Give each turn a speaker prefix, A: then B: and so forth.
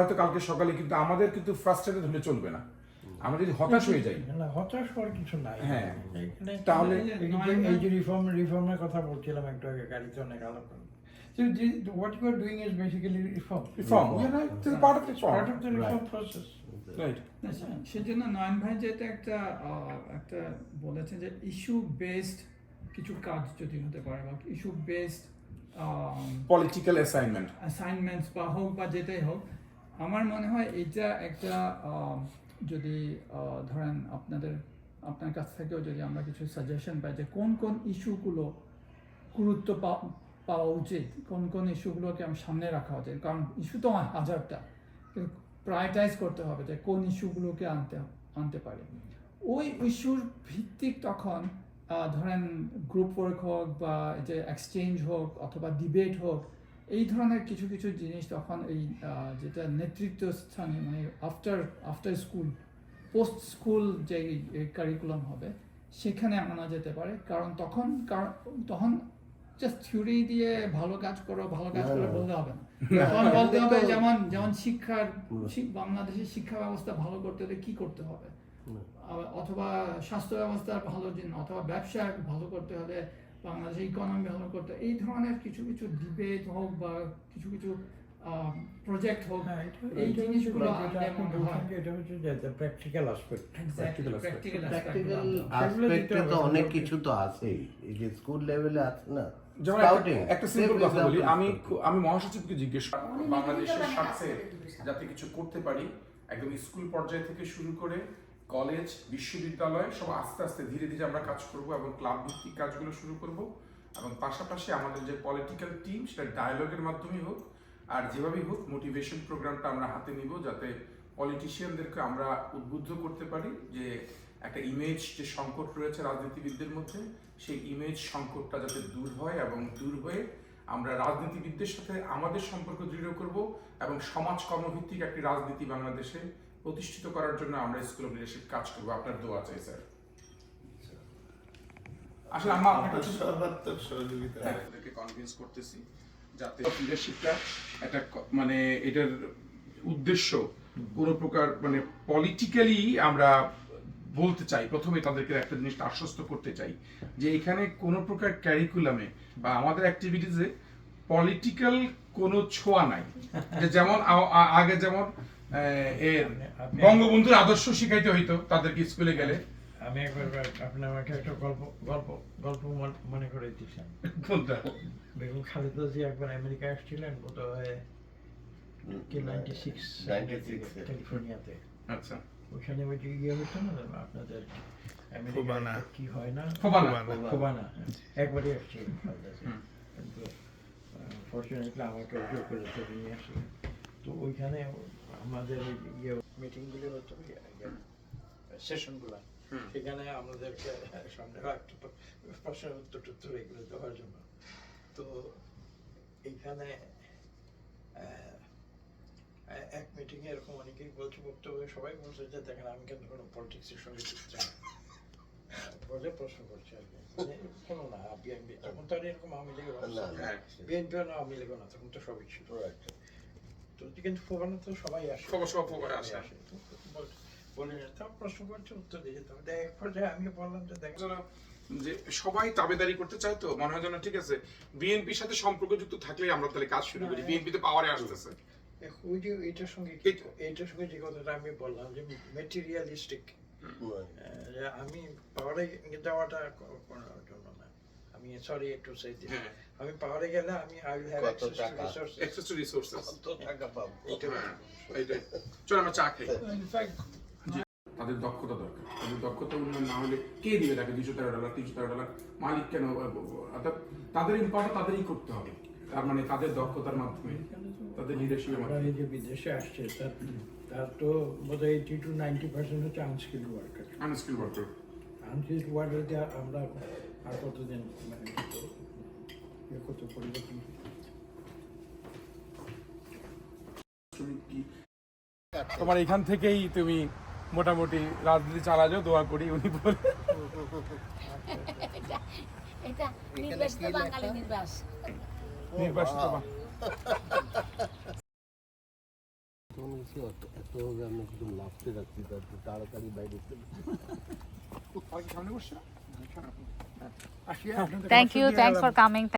A: হয়তো কালকে সকালে কিন্তু আমাদের কিন্তু ফ্রাস্ট্রেটেড হলে চলবে না। আমরা যদি হতাশ হয়ে যাই।
B: না হতাশ হওয়ার কিছু নাই।
A: হ্যাঁ। তাহলে
B: এই যে- রিফর্ম রিফর্মের কথা বলছিলাম একটু আগে গাড়িতে অনেক আলাপ So the- what you are doing is basically reform.
A: Reform it's part of the
B: Part of the reform process.
A: right
C: সে- সেজন্য নয়ন ভাই যেটা একটা আহ, একটা বলেছেন যে ইস্যু বেসড কিছু কাজ যদি হতে পারে বা ইস্যু বেসড অ্যাসাইনমেন্টস বা হোক বা যেটাই হোক আমার মনে হয় এটা একটা যদি ধরেন আপনাদের, আপনার কাছ থেকেও যদি আমরা কিছু সাজেশন পাই যে কোন কোন ইস্যুগুলো গুরুত্ব পাওয়া উচিত, কোন কোন ইস্যুগুলোকে আমি সামনে রাখা উচিত, কারণ ইস্যু তো হাজারটা প্রায়োরিটাইজ করতে হবে যে কোন ইস্যুগুলোকে আনতে আনতে পারে। ওই ইস্যুর ভিত্তিক তখন ধরেন গ্রুপ ওয়ার্ক হোক বা যে এক্সচেঞ্জ হোক অথবা ডিবেট হোক এই ধরনের কিছু কিছু জিনিস তখন এই যেটা নেতৃত্ব স্থানে মানে after after school post school যে কারিকুলাম হবে সেখানে আনা যেতে পারে। কারণ তখন কারণ তখন জাস্ট থিওরি দিয়ে ভালো কাজ করো ভালো কাজ করে বলতে হবে না। তখন বলতে হবে যেমন যেমন শিক্ষার বাংলাদেশের শিক্ষা ব্যবস্থা ভালো করতে হলে কি করতে হবে? অথবা স্বাস্থ্য ব্যবস্থা ভালো জন্য অথবা ব্যবসা ভালো করতে হলে বাংলাদেশের ইকোনমি ভালো করতে এই ধরনের কিছু কিছু ডিবেট হোক বা কিছু কিছু প্রজেক্ট হোক
B: হ্যাঁ,
C: এই জিনিসগুলো
B: এটা হচ্ছে.
C: প্র্যাকটিক্যাল
D: অ্যাসপেক্টে তো অনেক কিছু তো আছেই। এই যে স্কুল লেভেলে আছে না
A: একটা- সিম্পল কথা বলি আমি আমি মহাসচিবকে জিজ্ঞেস করব, বাংলাদেশের স্বার্থে যাতে কিছু করতে পারি একদম স্কুল পর্যায় থেকে শুরু করে কলেজ, বিশ্ববিদ্যালয়, সব আস্তে আস্তে ধীরে ধীরে আমরা কাজ করব এবং ক্লাব ভিত্তিক কাজগুলো শুরু করব। এবং পাশাপাশি আমাদের যে পলিটিক্যাল টিম সেটা ডায়ালগের মাধ্যমে হোক, আর যেভাবেই হোক মোটিভেশন প্রোগ্রামটা আমরা হাতে নিব যাতে পলিটিশিয়ানদেরকে আমরা উদ্বুদ্ধ করতে পারি যে একটা ইমেজ যে সংকট রয়েছে রাজনীতিবিদদের মধ্যে, সেই ইমেজ সংকটটা যাতে দূর হয় এবং দূর হয়ে আমরা রাজনীতিবিদদের সাথে আমাদের সম্পর্ক দৃঢ় করব এবং সমাজ কর্মভিত্তিক একটি রাজনীতি বাংলাদেশে প্রতিষ্ঠিত করার জন্য আমরা স্কুল অফ লিডারশিপ কাজ করব। আপনার দোয়া চাই স্যার। আসলে আমার আপনার
E: সর্বাত্মক সহযোগিতা।
A: কনভিন্স করতেছি যাতে লিডারশিপটা একটা মানে এটার উদ্দেশ্য কোনো প্রকার মানে পলিটিক্যালি আমরা বলতে চাই। প্রথমে তাদেরকে একটা জিনিসটা আশ্বস্ত করতে চাই যে এখানে কোনো প্রকার ক্যারিকুলামে বা আমাদের অ্যাক্টিভিটিসে পলিটিক্যাল কোনো ছোঁয়া নাই। যেমন আগে যেমন এর বঙ্গবন্ধুর আদর্শ শিখাইতে হইতো তাদেরকে স্কুলে গেলে।
B: আমি একবার আপনি আমাকে একটা গল্প গল্প গল্প মনে করে দিচ্ছেন।
A: কোনটা?
B: বেগম খালেদা জি একবার আমেরিকা আসছিলেন বোধ হয় কি নাইনটি সিক্স ক্যালিফোর্নিয়াতে।
A: আচ্ছা।
B: ওখানে ওই যে ইয়ে হতো না আপনাদের আমেরিকা কি হয় না?
A: ফোবানা।
B: ফোবানা একবারই আসছিলেন খালেদা জি। কিন্তু ফর্চুনেটলি আমাকে জোর করে নিয়ে আসলেন। তো ওইখানে আমাদের ইয়ে মিটিংগুলি হতো সেশনগুলো
A: হুম।
B: সেখানে আমাদেরকে সামনে রাখতো তো প্রশ্নের উত্তর টুত্তর এগুলো দেওয়ার জন্য। তো এইখানে এক মিটিংয়ে এরকম অনেকেই বলছে বক্তব্য সবাই বলছে যে দেখেন আমি কিন্তু কোনো পলিটিক্সের সঙ্গে যুক্ত না। বলে প্রশ্ন করছে আর কি। কোনো না বিএনপি তখন তো আর এরকম আওয়ামী লীগের
A: হ্যাঁ।
B: বিএনপি না আওয়ামী লীগও না তখন তো সবই ছিল। তো কিন্তু ফোবানো তো সবাই আসে।
A: সব আসে।
B: বলে প্রশ্ন করছে উত্তর দিয়ে এক পর্যায়ে আমি বললাম যে
A: যে সবাই তাবেদারি করতে চায় তো মনে হয় যেন ঠিক আছে বিএনপির সাথে সম্পর্কযুক্ত থাকলেই আমরা তাহলে কাজ শুরু করি।
B: না,
A: বিএনপি তো পাওয়ারে আসতেছে।
B: ওই যে এইটার সঙ্গে
A: এই-
B: এইটার সঙ্গে যে কথাটা আমি বললাম যে মেটেরিয়ালিস্টিক। আমি পাওয়ারে যাওয়াটা করার জন্য আমি সরি একটু সেই
A: হ্যাঁ।
B: আমি পাওয়ারে গেলে আমি I will have access to
D: টাকা?
B: রিসোর্সেস
A: অ্যাক্সেস টু রিসোর্সেস
D: কত টাকা পাবো?
A: এইটাই। চল আমরা চা খাই। তাদের দক্ষতা দরকার। তাদের দক্ষতা উন্নয়ন না হলে কে দিবে? তাকে দুশো তেরো ডলার তিনশো তেরো ডলার মালিক কেন? অর্থাৎ তাদের ইম্পার্ট তাদেরই করতে হবে। তার মানে তাদের দক্ষতার মাধ্যমে তাদের লিডারশিপের মাধ্যমে।
B: এই যে বিদেশে আসছে তার তার তো বোধ হয় এইটি টু নাইনটি পার্সেন্ট হচ্ছে unskilled worker
A: unskill worker
B: unskilled ওয়ার্কারকে আমরা আর কতদিন মানে করতে পরিবর্তন
A: তোমার এখান থেকেই তুমি মোটামুটি রাজনীতি চালা যাও দোয়া করি উনি বলে।
F: নির্বাসিত
D: এত আমি লাফতে রাখছি তাড়াতাড়ি বাইরে চলে
G: Thank you. Thanks for coming.